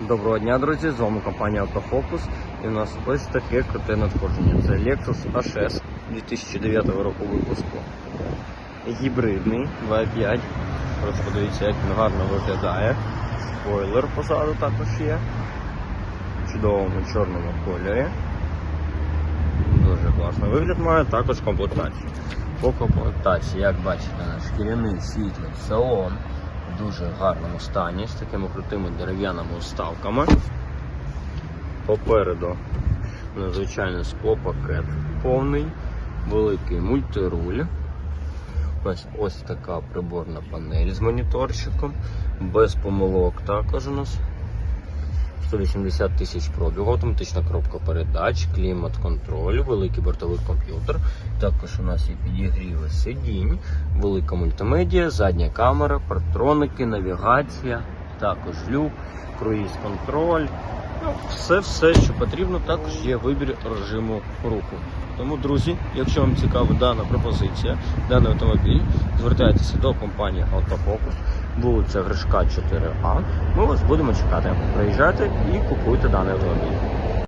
Доброго дня, друзі! З вами компанія Автофокус. І у нас ось таке круте надходження. Це Lexus HS 2009 року випуску. Гібридний 2.5. Просто подивіться, як він гарно виглядає. Спойлер позаду також є. В чудовому чорному кольорі. Дуже класний вигляд має, також комплектація. По комплектації, як бачите, шкіряний світлий салон дуже гарному стані з такими крутими дерев'яними уставками. Попереду надзвичайний склопакет повний, великий мультируль. Ось, ось така приборна панель з моніторчиком, без помилок також у нас. 180 тисяч пробігу, автоматична коробка передач, клімат-контроль, великий бортовий комп'ютер. Також у нас є підігріви сидінь, велика мультимедія, задня камера, партроники, навігація, також люк, круїз-контроль. Ну, все, все, що потрібно, також є вибір режиму руху. Тому, друзі, якщо вам цікава дана пропозиція, даний автомобіль, звертайтеся до компанії Автофокус, вулиця Гришка 4А. Ми вас будемо чекати. Приїжджайте і купуйте даний автомобіль.